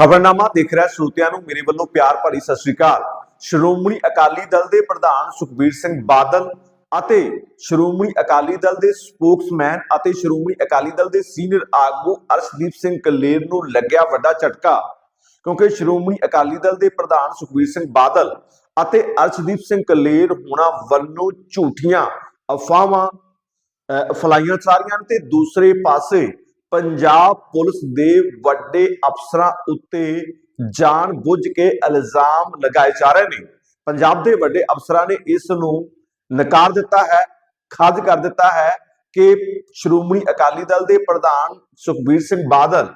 ਖਬਰਨਾਮਾ ਦੇਖ ਰਿਹਾ ਸਰੋਤਿਆਂ ਨੂੰ ਮੇਰੇ ਵੱਲੋਂ ਪਿਆਰ ਭਰੀ ਸਤਿ ਸ੍ਰੀ ਅਕਾਲ। ਸ਼੍ਰੋਮਣੀ ਅਕਾਲੀ ਦਲ ਦੇ ਪ੍ਰਧਾਨ ਸੁਖਬੀਰ ਸਿੰਘ ਬਾਦਲ ਅਤੇ ਸ਼੍ਰੋਮਣੀ ਅਕਾਲੀ ਦਲ ਦੇ ਸਪੋਕਸਮੈਨ ਅਤੇ ਸ਼੍ਰੋਮਣੀ ਅਕਾਲੀ ਦਲ ਦੇ ਸੀਨੀਅਰ ਆਗੂ ਅਰਸ਼ਦੀਪ ਸਿੰਘ ਕਲੇਰ ਨੂੰ ਲੱਗਿਆ ਵੱਡਾ ਝਟਕਾ, ਕਿਉਂਕਿ ਸ਼੍ਰੋਮਣੀ ਅਕਾਲੀ ਦਲ ਦੇ ਪ੍ਰਧਾਨ ਸੁਖਬੀਰ ਸਿੰਘ ਬਾਦਲ ਅਤੇ ਅਰਸ਼ਦੀਪ ਸਿੰਘ ਕਲੇਰ ਹੋਣਾ ਵੱਲੋਂ ਝੂਠੀਆਂ ਅਫਵਾਹਾਂ, ਅਹ, ਫਲਾਈਆਂ ਸਾਰੀਆਂ ਤੇ ਦੂਸਰੇ ਪਾਸੇ ਪੰਜਾਬ ਪੁਲਿਸ ਦੇ ਵੱਡੇ ਅਫਸਰਾਂ ਉੱਤੇ ਜਾਣ ਬੁੱਝ ਕੇ ਇਲਜ਼ਾਮ ਲਗਾਏ ਜਾ ਰਹੇ ਨੇ। ਪੰਜਾਬ ਦੇ ਵੱਡੇ ਅਫਸਰਾਂ ਨੇ ਇਸ ਨੂੰ ਨਕਾਰ ਦਿੱਤਾ ਹੈ, ਖਾਰਜ ਕਰ ਦਿੱਤਾ ਹੈ ਕਿ ਸ਼੍ਰੋਮਣੀ ਅਕਾਲੀ ਦਲ ਦੇ ਪ੍ਰਧਾਨ ਸੁਖਬੀਰ ਸਿੰਘ ਬਾਦਲ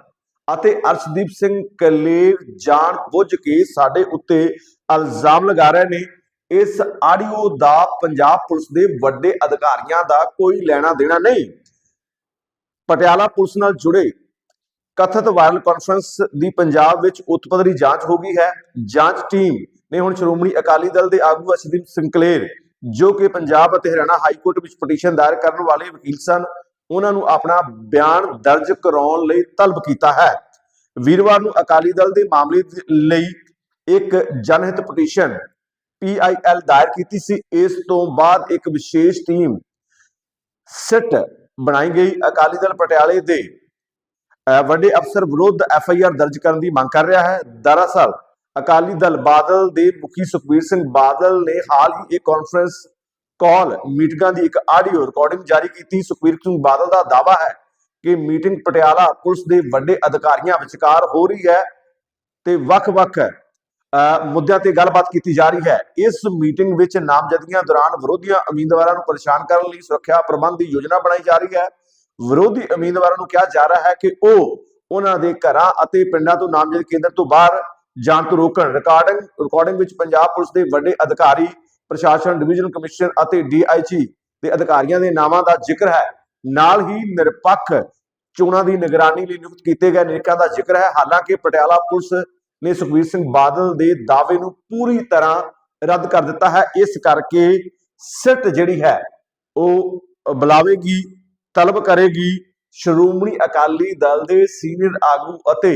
ਅਤੇ ਅਰਸ਼ਦੀਪ ਸਿੰਘ ਕਲੇਰ ਜਾਣ ਬੁੱਝ ਕੇ ਸਾਡੇ ਉੱਤੇ ਇਲਜ਼ਾਮ ਲਗਾ ਰਹੇ ਨੇ। ਇਸ ਆਡੀਓ ਦਾ ਪੰਜਾਬ ਪੁਲਿਸ ਦੇ ਵੱਡੇ ਅਧਿਕਾਰੀਆਂ ਦਾ ਕੋਈ ਲੈਣਾ ਦੇਣਾ ਨਹੀਂ। ਪਟਿਆਲਾ ਪੁਲਿਸ ਨਾਲ ਜੁੜੇ ਕਥਿਤ ਵਾਇਰਲ ਕਾਨਫਰੰਸ ਦੀ ਪੰਜਾਬ ਵਿੱਚ ਉੱਚ ਜਾਂਚ ਹੋ ਗਈ ਹੈ। ਜਾਂਚ ਟੀਮ ਨੇ ਹੁਣ ਸ਼੍ਰੋਮਣੀ ਅਕਾਲੀ ਦਲ ਦੇ ਆਗੂ ਅਸ਼ਦੀਪ ਸਿੰਘ ਜੋ ਕਿ ਪੰਜਾਬ ਅਤੇ ਹਰਿਆਣਾ ਹਾਈ ਕੋਰਟ ਵਿੱਚ ਪਟੀਸ਼ਨ ਦਾਇਰ ਕਰਨ ਵਾਲੇ ਵਕੀਲ ਸਨ, ਉਹਨਾਂ ਨੂੰ ਆਪਣਾ ਬਿਆਨ ਦਰਜ ਕਰਾਉਣ ਲਈ ਤਲਬ ਕੀਤਾ ਹੈ। ਵੀਰਵਾਰ ਨੂੰ ਅਕਾਲੀ ਦਲ ਦੇ ਮਾਮਲੇ ਲਈ ਇੱਕ ਜਨਹਿਤ ਪਟੀਸ਼ਨ ਪੀਆਈਐਲ ਦਾਇਰ ਕੀਤੀ ਸੀ। ਇਸ ਤੋਂ ਬਾਅਦ ਇੱਕ ਵਿਸ਼ੇਸ਼ ਟੀਮ ਸਿਟ ਬਣਾਈ ਗਈ ਅਕਾਲੀ ਦਲ ਪਟਿਆਲੇ ਦੇ ਵੱਡੇ ਅਫਸਰ ਵਿਰੁੱਧ ਐਫਆਈਆਰ ਦਰਜ ਕਰਨ ਦੀ ਮੰਗ ਕਰ ਰਿਹਾ ਹੈ। ਦਰਅਸਲ, ਅਕਾਲੀ ਦਲ ਬਾਦਲ ਦੇ ਮੁਖੀ ਸੁਖਬੀਰ ਸਿੰਘ ਬਾਦਲ ਨੇ ਹਾਲ ਹੀ ਇੱਕ ਕਾਨਫਰੰਸ ਕਾਲ ਮੀਟਿੰਗਾਂ ਦੀ ਇੱਕ ਆਡੀਓ ਰਿਕਾਰਡਿੰਗ ਜਾਰੀ ਕੀਤੀ। ਸੁਖਬੀਰ ਸਿੰਘ ਬਾਦਲ ਦਾ ਦਾਅਵਾ ਹੈ ਕਿ ਮੀਟਿੰਗ ਪਟਿਆਲਾ ਪੁਲਿਸ ਦੇ ਵੱਡੇ ਅਧਿਕਾਰੀਆਂ ਵਿਚਕਾਰ ਹੋ ਰਹੀ ਹੈ ਤੇ ਵੱਖ-ਵੱਖ ਮੁੱਦਿਆਂ ਤੇ ਗੱਲਬਾਤ ਕੀਤੀ ਜਾ ਰਹੀ ਹੈ। ਇਸ ਮੀਟਿੰਗ ਵਿੱਚ ਨਾਮਜ਼ਦਗੀਆਂ ਦੌਰਾਨ ਵਿਰੋਧੀਆਂ ਉਮੀਦਵਾਰਾਂ ਨੂੰ ਪਰੇਸ਼ਾਨ ਕਰਨ ਲਈ ਸੁਰੱਖਿਆ ਪ੍ਰਬੰਧ ਦੀ ਯੋਜਨਾ ਬਣਾਈ ਜਾ ਰਹੀ ਹੈ। ਵਿਰੋਧੀ ਉਮੀਦਵਾਰਾਂ ਨੂੰ ਕਿਹਾ ਜਾ ਰਿਹਾ ਹੈ ਕਿ ਉਹ ਉਹਨਾਂ ਦੇ ਘਰਾਂ ਅਤੇ ਪਿੰਡਾਂ ਤੋਂ ਨਾਮਜ਼ਦ ਕੇਂਦਰ ਤੋਂ ਬਾਹਰ ਜਾਣ ਤੋਂ ਰੋਕਣ। ਰਿਕਾਰਡਿੰਗ ਰਿਕਾਰਡਿੰਗ ਵਿੱਚ ਪੰਜਾਬ ਪੁਲਿਸ ਦੇ ਵੱਡੇ ਅਧਿਕਾਰੀ, ਪ੍ਰਸ਼ਾਸਨ, ਡਿਵੀਜ਼ਨ ਕਮਿਸ਼ਨਰ ਅਤੇ ਡੀਆਈਜੀ ਦੇ ਅਧਿਕਾਰੀਆਂ ਦੇ ਨਾਵਾਂ ਦਾ ਜ਼ਿਕਰ ਹੈ। ਨਾਲ ਹੀ ਨਿਰਪੱਖ ਚੋਣਾਂ ਦੀ ਨਿਗਰਾਨੀ ਲਈ ਨਿਯੁਕਤ ਕੀਤੇ ਗਏ ਨਿਰੀਖਕਾਂ ਦਾ ਜ਼ਿਕਰ ਹੈ। ਹਾਲਾਂਕਿ ਪਟਿਆਲਾ ਪੁਲਿਸ ਨੇ ਸੁਖਬੀਰ ਸਿੰਘ ਬਾਦਲ ਦੇ ਦਾਅਵੇ ਨੂੰ ਪੂਰੀ ਤਰ੍ਹਾਂ ਰੱਦ ਕਰ ਦਿੱਤਾ ਹੈ। ਇਸ ਕਰਕੇ ਸਿੱਟ ਜਿਹੜੀ ਹੈ ਉਹ ਬੁਲਾਵੇਗੀ ਤਲਬ ਕਰੇਗੀ। ਸ਼੍ਰੋਮਣੀ ਅਕਾਲੀ ਦਲ ਦੇ ਸੀਨੀਅਰ ਆਗੂ ਅਤੇ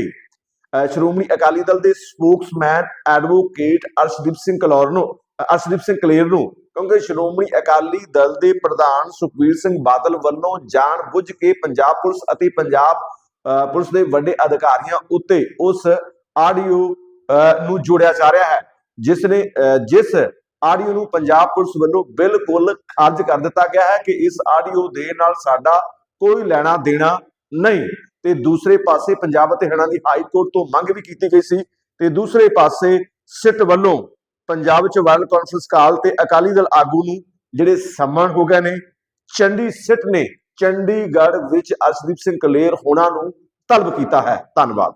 ਸ਼੍ਰੋਮਣੀ ਅਕਾਲੀ ਦਲ ਦੇ ਸਪੋਕਸਮੈਨ ਐਡਵੋਕੇਟ ਅਰਸ਼ਦੀਪ ਸਿੰਘ ਕਲੌਰ ਨੂੰ ਅਰਸ਼ਦੀਪ ਸਿੰਘ ਕਲੇਰ ਨੂੰ ਕਿਉਂਕਿ ਸ਼੍ਰੋਮਣੀ ਅਕਾਲੀ ਦਲ ਦੇ ਪ੍ਰਧਾਨ ਸੁਖਬੀਰ ਸਿੰਘ ਬਾਦਲ ਵੱਲੋਂ ਜਾਣ ਬੁੱਝ ਕੇ ਪੰਜਾਬ ਪੁਲਿਸ ਅਤੇ ਪੰਜਾਬ ਅਹ, ਪੁਲਿਸ ਦੇ ਵੱਡੇ ਅਧਿਕਾਰੀਆਂ ਉੱਤੇ ਉਸ ਆਡੀਓ ਨੂੰ ਜੋੜਿਆ ਜਾ ਰਿਹਾ ਹੈ। ਜਿਸ ਨੇ ਜਿਸ ਆਡੀਓ ਨੂੰ ਪੰਜਾਬ ਪੁਲਿਸ ਵੱਲੋਂ ਬਿਲਕੁਲ ਖਾਰਜ ਕਰ ਦਿੱਤਾ ਗਿਆ ਹੈ ਕਿ ਇਸ ਆਡੀਓ ਦੇ ਨਾਲ ਸਾਡਾ ਕੋਈ ਲੈਣਾ ਦੇਣਾ ਨਹੀਂ। ਤੇ ਦੂਸਰੇ ਪਾਸੇ ਪੰਜਾਬ ਅਤੇ ਹਰਿਆਣਾ ਦੀ ਹਾਈ ਕੋਰਟ ਤੋਂ ਮੰਗ ਵੀ ਕੀਤੀ ਗਈ ਸੀ। ਤੇ ਦੂਸਰੇ ਪਾਸੇ ਸਿੱਟ ਵੱਲੋਂ ਪੰਜਾਬ ਵਿੱਚ ਵਾਇਰਲ ਕਾਨਫਰੰਸ ਕਾਲ ਤੇ ਅਕਾਲੀ ਦਲ ਆਗੂ ਨੂੰ ਜਿਹੜੇ ਸਮਨ ਹੋ ਗਏ ਨੇ, ਚੰਡੀ ਸਿੱਟ ਨੇ ਚੰਡੀਗੜ੍ਹ ਵਿੱਚ ਅਰਸ਼ਦੀਪ ਸਿੰਘ ਕਲੇਰ ਹੋਣਾ ਨੂੰ ਤਲਬ ਕੀਤਾ ਹੈ। ਧੰਨਵਾਦ।